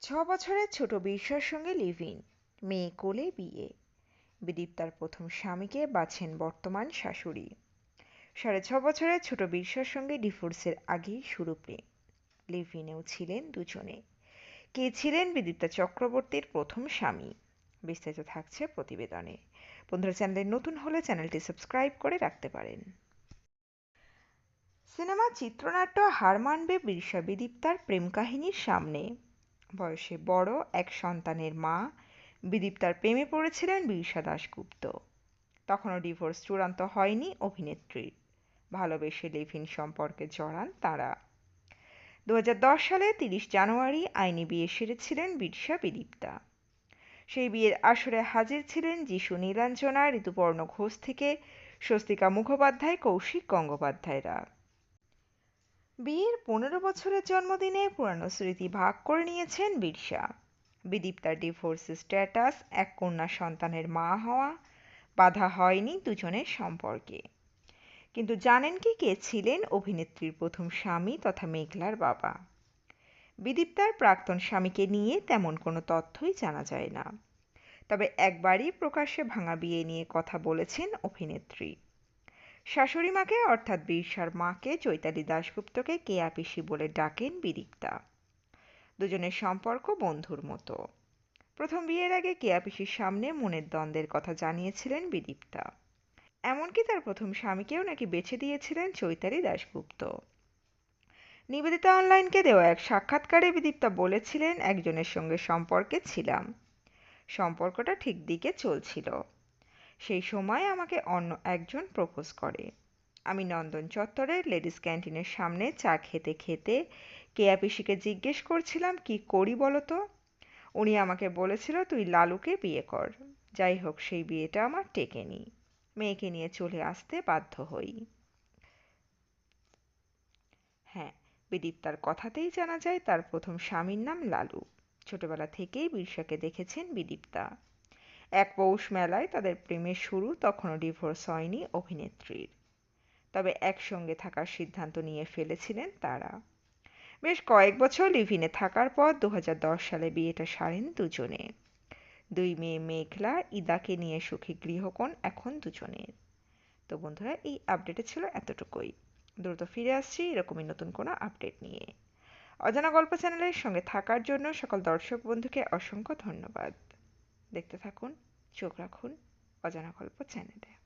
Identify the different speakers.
Speaker 1: ছ বছরের ছোট বিরসার সঙ্গে লিভ ইন মেয়ে কোলে বিয়ে। বিদীপ্তার প্রথম স্বামীকে বাছেন বর্তমান শাশুড়ি। সাড়ে ছ বছরের ছোট বিরসার সঙ্গে ডিভোর্সের আগেই শুরু প্রেম লিভ ইনেও ছিলেন দুজনে। কে ছিলেন বিদীপ্তা চক্রবর্তীর প্রথম স্বামী? বিস্তারিত থাকছে প্রতিবেদনে। বন্ধুরা, চ্যানেলে নতুন হলে চ্যানেলটি সাবস্ক্রাইব করে রাখতে পারেন। সিনেমা, চিত্রনাট্য, হার মানবে বিরসা বিদীপ্তার প্রেম কাহিনীর সামনে। বয়সে বড় এক সন্তানের মা বিদীপ্তার প্রেমে পড়েছিলেন বিরসা দাশগুপ্ত। তখনও ডিভোর্স চূড়ান্ত হয়নি অভিনেত্রীর ভালোবেসে লিভিন সম্পর্কে জড়ান তারা। দু হাজার দশ সালে তিরিশ জানুয়ারি আইনি বিয়ে সেরেছিলেন বিরসা বিদীপ্তা। সেই বিয়ের আসরে হাজির ছিলেন যিশু নীলাঞ্জনা, ঋতুপর্ণ ঘোষ থেকে স্বস্তিকা মুখোপাধ্যায়, কৌশিক গঙ্গোপাধ্যায়রা। বিয়ের পনেরো বছরের জন্মদিনে পুরানো স্মৃতি ভাগ করে নিয়েছেন বিরসা। বিদীপ্তার ডিভোর্স স্ট্যাটাস এক কন্যা সন্তানের মা হওয়া, বাধা হয়নি দুজনের সম্পর্কে। কিন্তু জানেন কি কে ছিলেন অভিনেত্রীর প্রথম স্বামী তথা মেঘলার বাবা? বিদীপ্তার প্রাক্তন স্বামীকে নিয়ে তেমন কোনো তথ্যই জানা যায় না। তবে একবারই প্রকাশ্যে ভাঙা বিয়ে নিয়ে কথা বলেছেন অভিনেত্রী। শাশুড়ি মাকে, অর্থাৎ বিরসার মাকে চৈতালি দাশগুপ্তকে কেয়া পিসি বলে ডাকেন বিদীপ্তা। দুজনের সম্পর্ক বন্ধুর মতো। প্রথম বিয়ের আগে কেয়া পিসির সামনে মনের দ্বন্দ্বের কথা জানিয়েছিলেন বিদীপ্তা। এমনকি তার প্রথম স্বামীকেও নাকি বেছে দিয়েছিলেন চৈতালি দাশগুপ্ত। নিবেদিতা অনলাইনকে দেওয়া এক সাক্ষাৎকারে বিদীপ্তা বলেছিলেন, একজনের সঙ্গে সম্পর্কে ছিলাম। সম্পর্কটা ঠিক দিকে চলছিল। সেই সময় আমাকে অন্য একজন প্রপোজ করে। আমি নন্দন চত্বরের লেডিস ক্যান্টিনের সামনে চা খেতে খেতে কেয়া পিসিকে জিজ্ঞেস করছিলাম, কি করি বলো তো উনি আমাকে বলেছিল, তুই লালুকে বিয়ে কর। যাই হোক, সেই বিয়েটা আমার টেকেনি মেয়েকে নিয়ে চলে আসতে বাধ্য হই। হ্যাঁ বিদীপ্তার কথাতেই জানা যায়, তার প্রথম স্বামীর নাম লালু। ছোটবেলা থেকেই বিরসাকে দেখেছেন বিদীপ্তা। এক পৌষ মেলায় তাদের প্রেমের শুরু, তখনও ডিভোর্স হয়নি অভিনেত্রীর। তবে একসঙ্গে থাকার সিদ্ধান্ত নিয়ে ফেলেছিলেন তারা। বেশ কয়েক বছর লিভিনে থাকার পর দু হাজার দশ সালে বিয়েটা সারেন দুজনে। দুই মেয়ে মেঘলা, ইদাকে নিয়ে সুখী গৃহকোণ এখন দুজনের। তো বন্ধুরা, এই আপডেটে ছিল এতটুকুই। দ্রুত ফিরে আসছি এরকমই নতুন কোনো আপডেট নিয়ে। অজানা গল্প চ্যানেলের সঙ্গে থাকার জন্য সকল দর্শক বন্ধুকে অসংখ্য ধন্যবাদ। দেখতে থাকুন চোখ রাখুন অজানা গল্প চ্যানেলে।